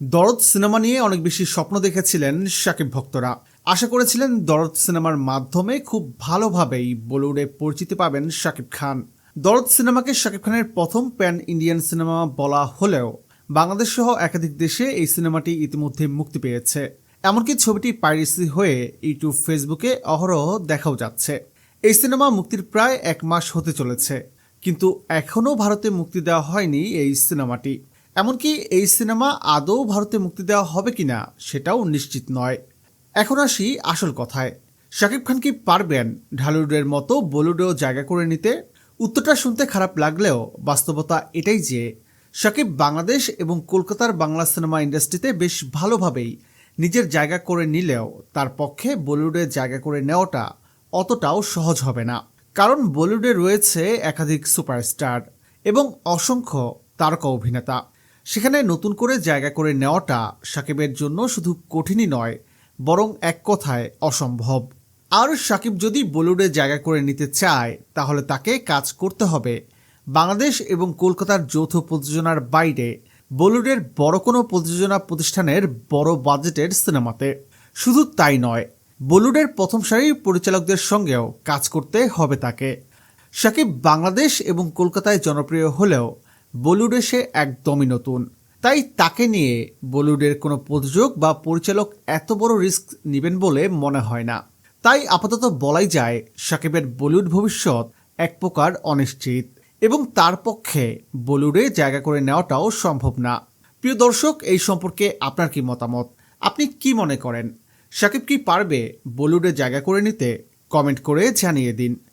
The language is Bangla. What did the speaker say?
দরদ সিনেমা নিয়ে অনেক বেশি স্বপ্ন দেখেছিলেন শাকিব ভক্তরা। আশা করেছিলেন দরদ সিনেমার মাধ্যমে খুব ভালোভাবেই বলিউডে পরিচিতি পাবেন শাকিব খান। দরদ সিনেমাকে শাকিব খানের প্রথম প্যান ইন্ডিয়ান সিনেমা বলা হলেও বাংলাদেশ সহ একাধিক দেশে এই সিনেমাটি ইতিমধ্যে মুক্তি পেয়েছে। এমনকি ছবিটি পাইরেসি হয়ে ইউটিউব, ফেসবুকে অহরহ দেখাও যাচ্ছে। এই সিনেমা মুক্তির প্রায় এক মাস হতে চলেছে, কিন্তু এখনও ভারতে মুক্তি দেওয়া হয়নি এই সিনেমাটি। এমনকি এই সিনেমা আদৌ ভারতে মুক্তি দেওয়া হবে কিনা সেটাও নিশ্চিত নয়। এখন আসি আসল কথায়। শাকিব খান কি পারবেন ঢালিউডের মতো বলিউডেও জায়গা করে নিতে? উত্তরটা শুনতে খারাপ লাগলেও বাস্তবতা এটাই যে, শাকিব বাংলাদেশ এবং কলকাতার বাংলা সিনেমা ইন্ডাস্ট্রিতে বেশ ভালোভাবেই নিজের জায়গা করে নিলেও তার পক্ষে বলিউডে জায়গা করে নেওয়াটা অতটাও সহজ হবে না। কারণ বলিউডে রয়েছে একাধিক সুপারস্টার এবং অসংখ্য তারকা অভিনেতা। সেখানে নতুন করে জায়গা করে নেওয়াটা সাকিবের জন্য শুধু কঠিনই নয়, বরং এক কথায় অসম্ভব। আর সাকিব যদি বলিউডে জায়গা করে নিতে চায়, তাহলে তাকে কাজ করতে হবে। বাংলাদেশ এবং কলকাতার যৌথ প্রযোজনার বাইরে বলিউডের বড় কোনো প্রযোজনা প্রতিষ্ঠানের বড় বাজেটের সিনেমাতে। শুধু তাই নয়, বলিউডের প্রথম সারির পরিচালকদের সঙ্গেও কাজ করতে হবে তাকে। সাকিব বাংলাদেশ এবং কলকাতায় জনপ্রিয় হলেও বলিউডে সে একদমই নতুন। তাই তাকে নিয়ে বলিউডের কোনো প্রযোজক বা পরিচালক এত বড় রিস্ক নেবেন বলে মনে হয় না। তাই আপাতত বলাই যায়, সাকিবের বলিউড ভবিষ্যৎ এক প্রকার অনিশ্চিত এবং তার পক্ষে বলিউডে জায়গা করে নেওয়াটাও সম্ভব না। প্রিয় দর্শক, এই সম্পর্কে আপনার কি মতামত? আপনি কি মনে করেন? সাকিব কি পারবে বলিউডে জায়গা করে নিতে? কমেন্ট করে জানিয়ে দিন।